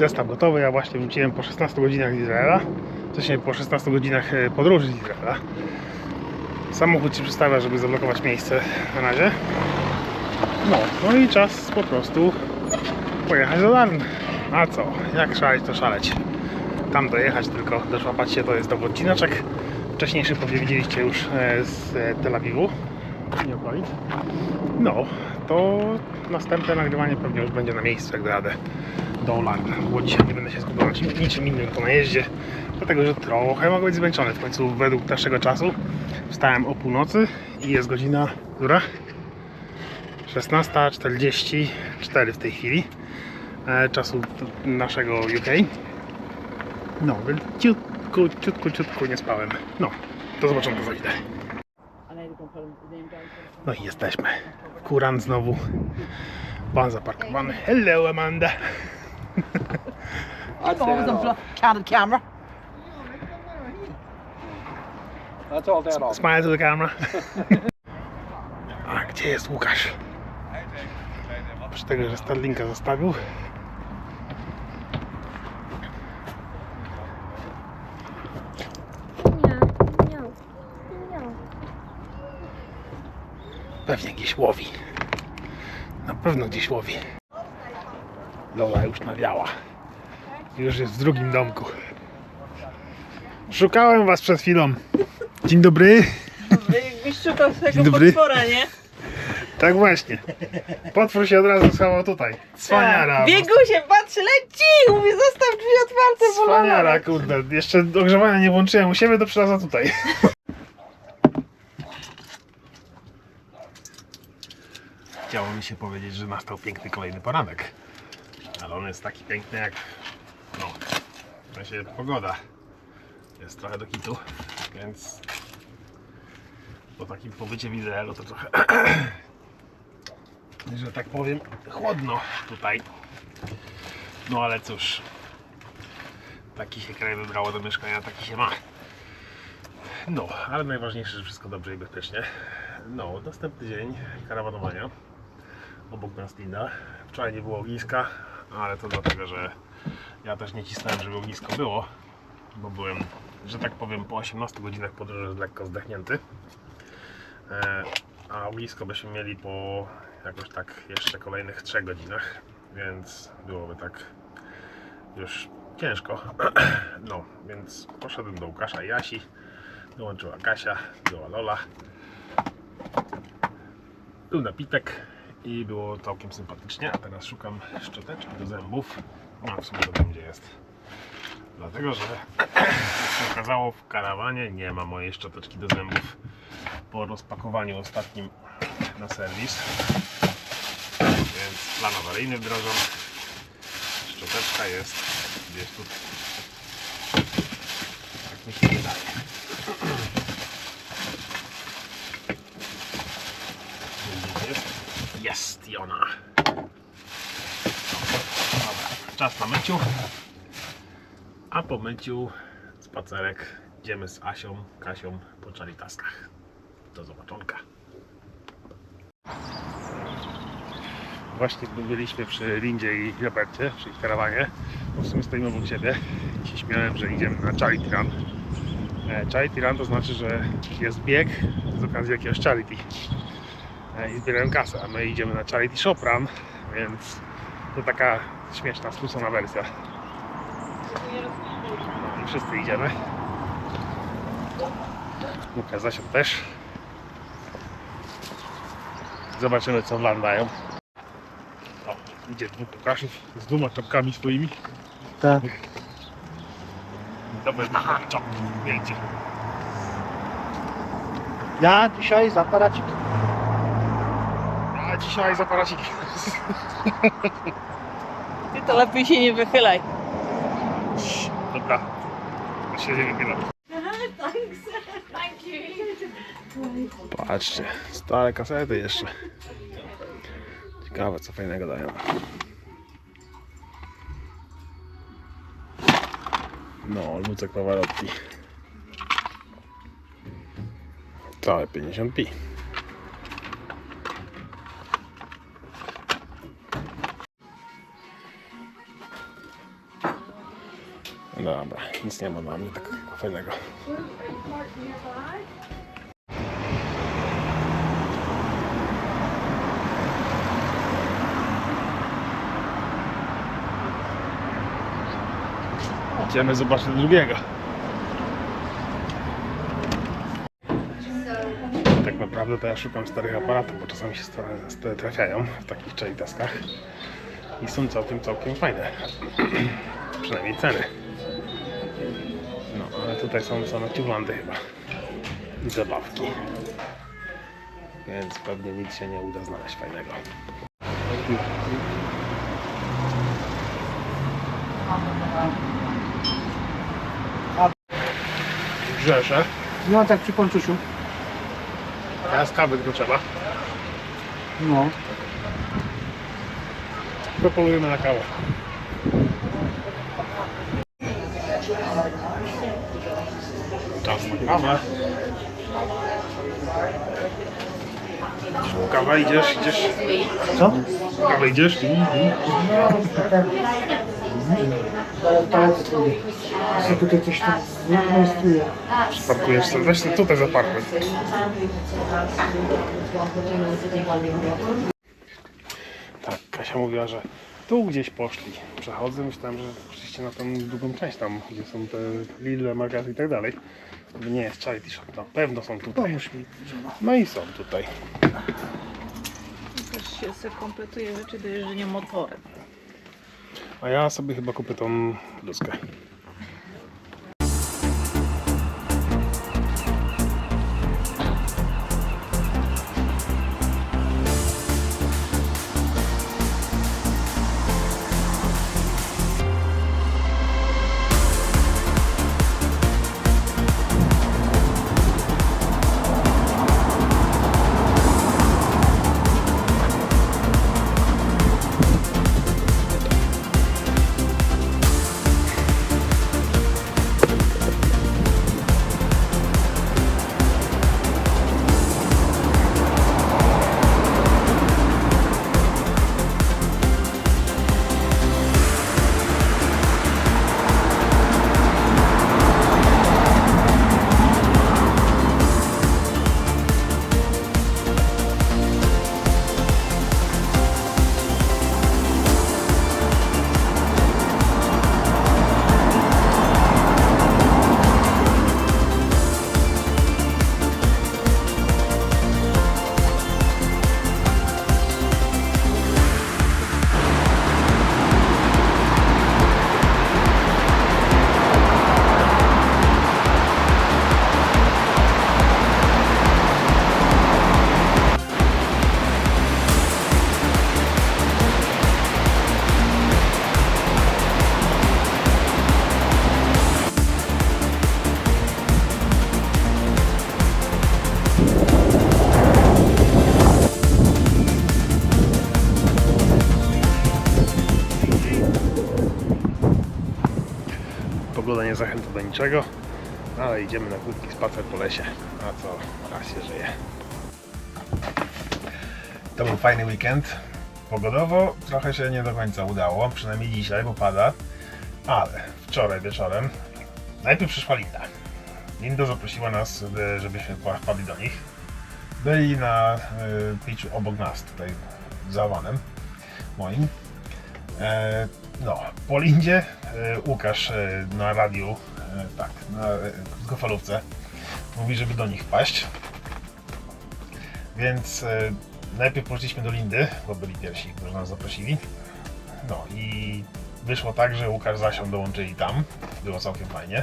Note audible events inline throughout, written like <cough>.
zestaw gotowy. Ja właśnie wróciłem po 16 godzinach z Izraela. Wcześniej po 16 godzinach e, podróży z Izraela. Samochód się przystawia, żeby zablokować miejsce na razie. No, no i czas po prostu pojechać do Larn. A co? Jak szaleć, to szaleć. Tam dojechać tylko, doszłapać się, to jest dobry odcineczek. Wcześniejszy pewnie widzieliście już e, z e, Tel Awiwu. Nie okolic. No, to następne nagrywanie pewnie już będzie na miejscu, jak dojadę do. Bo dzisiaj nie będę się czym- niczym innym po najeździe, dlatego że trochę mogę być zmęczony. W końcu według naszego czasu wstałem o północy i jest godzina, która? 16.44 w tej chwili e, czasu naszego UK. No, więc ciutku, ciutku, ciutku nie spałem. No, do zobaczenia za chwilę. No i jesteśmy. Kuran znowu. Pan zaparkowany. Hello Amanda. <laughs> I'd say that all. candid camera. That's all that all. Smile to the camera. <laughs> A gdzie jest Łukasz? Oprócz tego, że Starlinka zostawił. Nie, nie, nie. Pewnie gdzieś łowi. Na pewno gdzieś łowi. Lola już nawiała. Już jest w drugim domku. Szukałem was przed chwilą. Dzień dobry. Jakbyś szukał Dzień tego dobry. potwora, nie? Tak właśnie. Potwór się od razu schował tutaj. Cwaniara. Biegusie, patrzy, leci! Mówi, zostaw drzwi otwarte, bo Cwaniara, kurde. Jeszcze ogrzewania nie włączyłem u siebie, to przylazła tutaj. Chciało mi się powiedzieć, że nastał piękny kolejny poranek. Ale on jest taki piękny jak... No, w sensie pogoda. Jest trochę do kitu, więc... Po takim pobycie w Izraelu to trochę... <clears throat> że tak powiem, chłodno tutaj. No ale cóż, taki się kraj wybrało do mieszkania, taki się ma. No, ale najważniejsze, że wszystko dobrze i bezpiecznie. No, następny dzień karawanowania obok nas Linda. Wczoraj nie było ogniska, ale to dlatego, że ja też nie cisnąłem, żeby ognisko było, bo byłem, że tak powiem, po 18 godzinach podróży lekko zdechnięty. E, a ognisko byśmy mieli po jakoś tak jeszcze kolejnych 3 godzinach, więc byłoby tak już ciężko. <clears throat> No, więc poszedłem do Łukasza i Jasi. Dołączyła Kasia, była Lola. Był napitek i było całkiem sympatycznie. A teraz szukam szczoteczki do zębów. No, w sumie to gdzie jest. Dlatego, że jak się okazało w karawanie nie ma mojej szczoteczki do zębów po rozpakowaniu ostatnim na serwis. Więc plan awaryjny wdrożony. Szczoteczka jest gdzieś tu. Tak mi się wydaje. Gdzie Jest, jest i ona. Dobra, czas na myciu. A po myciu spacerek idziemy z Asią, Kasią po Charitaskach. Do zobaczonka. Właśnie byliśmy przy Lindzie i Robercie, przy ich karawanie. Bo w sumie stoimy obok siebie i się śmiałem, że idziemy na Charity Run. E, Charity Run to znaczy, że jest bieg z okazji jakiegoś charity E, i zbierają kasę, a my idziemy na Charity Shop Run, więc to taka śmieszna, skrócona wersja. No i wszyscy idziemy. Łukasz zasiadł też. Zobaczymy co wlandają. O, idzie dwóch Łukaszów z dwoma czapkami swoimi. Tak. Będzie czap, wiecie. Ja dzisiaj z aparacik. A dzisiaj z aparaciki. <laughs> Ty to lepiej się nie wychylaj. Dobra, to się nie wychyla. Patrzcie, stare kasety jeszcze. Ciekawe co fajnego dają. No, Lucek Pavarotti. Całe 50p. Dobra, nic nie ma na mnie takiego fajnego. Idziemy zobaczyć drugiego. Tak naprawdę to ja szukam starych aparatów, bo czasami się stare trafiają w takich czajtaskach i są całkiem, całkiem fajne. <clears throat> Przynajmniej ceny. Tutaj są same ciulandy chyba. I zabawki. Więc pewnie nic się nie uda znaleźć fajnego. Grzesze. No tak przy kończusiu. Teraz kawy tylko trzeba. No. Propolujemy na kawę. Czas na kawę. Kawa idziesz, idziesz. Co? Kawa idziesz? Co tutaj coś tam rejestruje. Parkujesz sobie. Weź sobie tutaj zaparkuj. Tak, Kasia mówiła, że tu gdzieś poszli. Przechodzę, myślałem, że poszliście na tą drugą część tam, gdzie są te Lidl, magazy i tak dalej. To nie jest Charity Shop, na pewno są tutaj. Pomóż mi. żona. No i są tutaj. Też się se kompletuje rzeczy do jeżdżenia motorem. A ja sobie chyba kupię tą bluzkę. Niczego, ale idziemy na krótki spacer po lesie. A co, raz się żyje. To był fajny weekend. Pogodowo trochę się nie do końca udało, przynajmniej dzisiaj, bo pada. Ale wczoraj wieczorem najpierw przyszła Linda. Linda zaprosiła nas, by- żebyśmy wpadli do nich. Byli na y, obok nas, tutaj za vanem moim. E, no, po Lindzie e, Łukasz e, na radiu, e, tak, na krótkofalówce mówi, żeby do nich wpaść. Więc najpierw poszliśmy do Lindy, bo byli pierwsi, którzy nas zaprosili. No i wyszło tak, że Łukasz z Asią dołączyli tam. Było całkiem fajnie.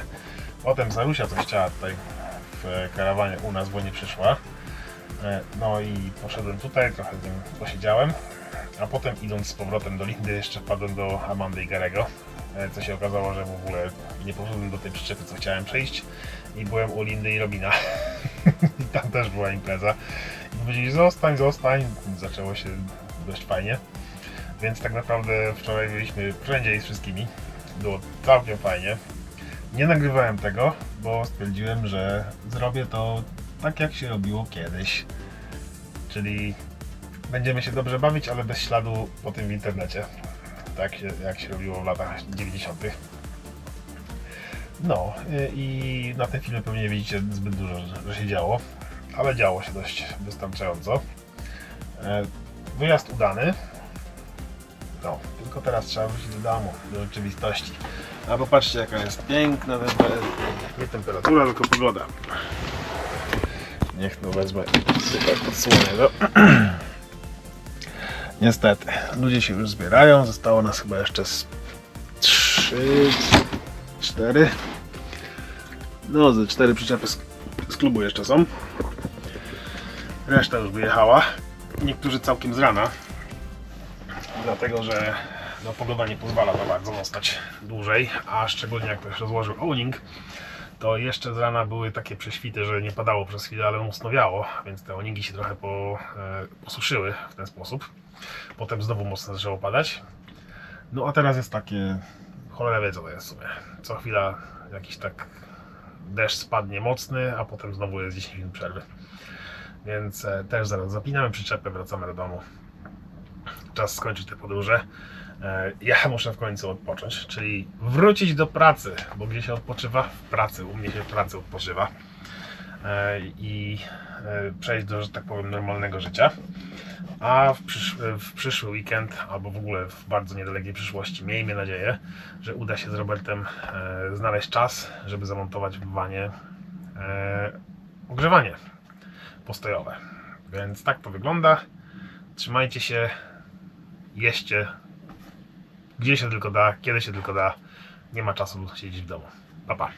Potem Zarusia coś chciała tutaj w karawanie u nas, bo nie przyszła. No i poszedłem tutaj, trochę z nim posiedziałem. A potem idąc z powrotem do Lindy jeszcze wpadłem do Amandy i Garego. E, Co się okazało, że w ogóle nie poszedłem do tej przyczepy, co chciałem przejść. I byłem u Lindy i Robina. <laughs> I tam też była impreza. I powiedzieli zostań, zostań. Zaczęło się dość fajnie. Więc tak naprawdę wczoraj byliśmy wszędzie z wszystkimi. Było całkiem fajnie. Nie nagrywałem tego, bo stwierdziłem, że zrobię to tak jak się robiło kiedyś. Czyli będziemy się dobrze bawić, ale bez śladu po tym w internecie. Tak jak się robiło w latach 90. No y, i na tym filmie pewnie nie widzicie zbyt dużo, że- się działo, ale działo się dość wystarczająco. E, Wyjazd udany. No, tylko teraz trzeba wrócić do domu, do rzeczywistości. A popatrzcie jaka jest piękna tempe- nie temperatura, tylko pogoda. Niech no wezmę super odsłonię to. <clears throat> Niestety, ludzie się już zbierają, zostało nas chyba jeszcze z 3, 4 no ze 4 przyczepy z, z klubu jeszcze są. Reszta już wyjechała. Niektórzy całkiem z rana. Dlatego, że no, pogoda nie pozwala za bardzo zostać dłużej, a szczególnie jak ktoś rozłożył owning, to jeszcze z rana były takie prześwity, że nie padało przez chwilę, ale mocno wiało, więc te owningi się trochę po, e, posuszyły w ten sposób. Potem znowu mocno zaczęło padać. No a teraz jest takie, cholera wie co to jest w sumie. Co chwila jakiś tak deszcz spadnie mocny, a potem znowu jest 10 minut przerwy. Więc e, też zaraz zapinamy przyczepę, wracamy do domu. Czas skończyć te podróże. E, Ja muszę w końcu odpocząć, czyli wrócić do pracy, bo gdzie się odpoczywa? W pracy, u mnie się w pracy odpoczywa. E, I e, przejść do, że tak powiem, normalnego życia. A w, przysz w przyszły weekend, albo w ogóle w bardzo niedalekiej przyszłości, miejmy nadzieję, że uda się z Robertem znaleźć czas, żeby zamontować w wanie ogrzewanie postojowe. Więc tak to wygląda. Trzymajcie się, jeźdźcie, gdzie się tylko da, kiedy się tylko da. Nie ma czasu siedzieć w domu. Pa, pa.